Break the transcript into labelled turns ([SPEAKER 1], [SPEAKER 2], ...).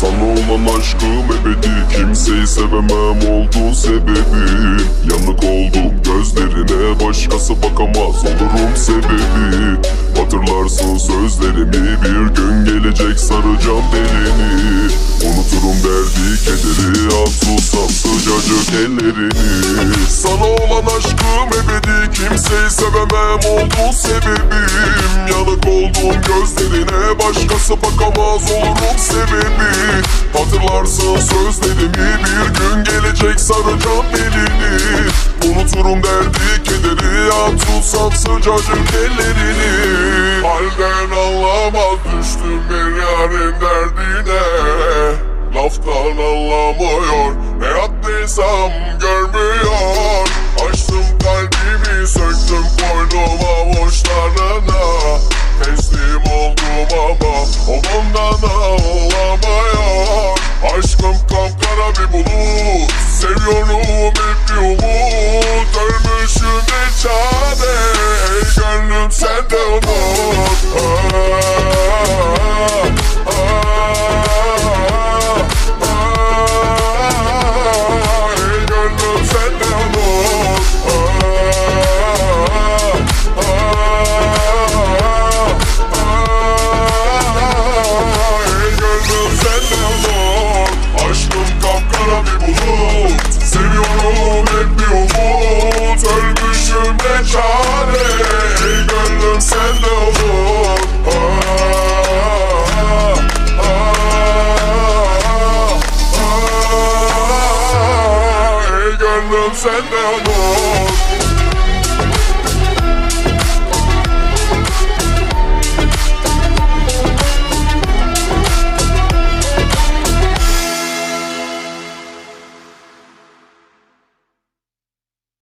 [SPEAKER 1] Sana olan aşkım ebedi. Kimseyi sevemem oldun sebebim Yanık oldum gözlerine Başkası bakamaz olurum sebebi. Hatırlarsın sözlerimi Bir gün gelecek saracağım belini. Unuturum derdi kederi At susam sıcacık ellerini. Sana olan aşkım ebedi. Kimseyi sevemem oldun sebebim. Yanık oldum gözlerine Başkası bakamaz olurum sebebi Hatırlarsın sözlerimi Bir gün gelecek saracağım belini Unuturum derdi kederi At tutsam sıcacık ellerini. Halden anlamaz düştüm bir yarın derdine. Laftan anlamıyor Ne yaptıysam Seviyorum hep bir umut Ölmüşüm bir çare. Ey gönlüm sen de gönlüm sen de unut